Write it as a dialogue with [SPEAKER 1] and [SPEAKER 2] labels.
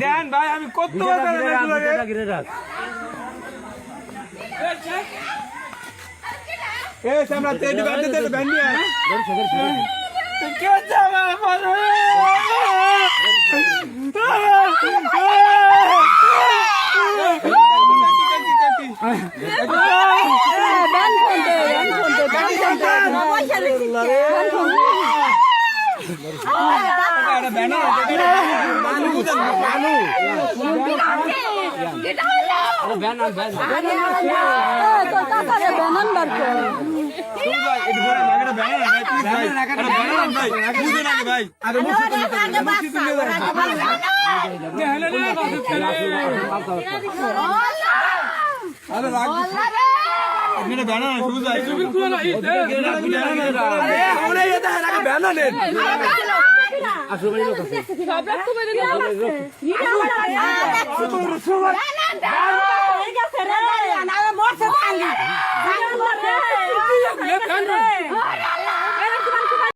[SPEAKER 1] দেন ভাই আমি কত করে রাখ তেল বাদ কে যাবে
[SPEAKER 2] ব্যান ফোনতে ব্যান ফোনতে ব্যান তোর কাকারে ব্যানান আসুবাড়ি লোক
[SPEAKER 1] আছে
[SPEAKER 2] সব রকমের লোক আছে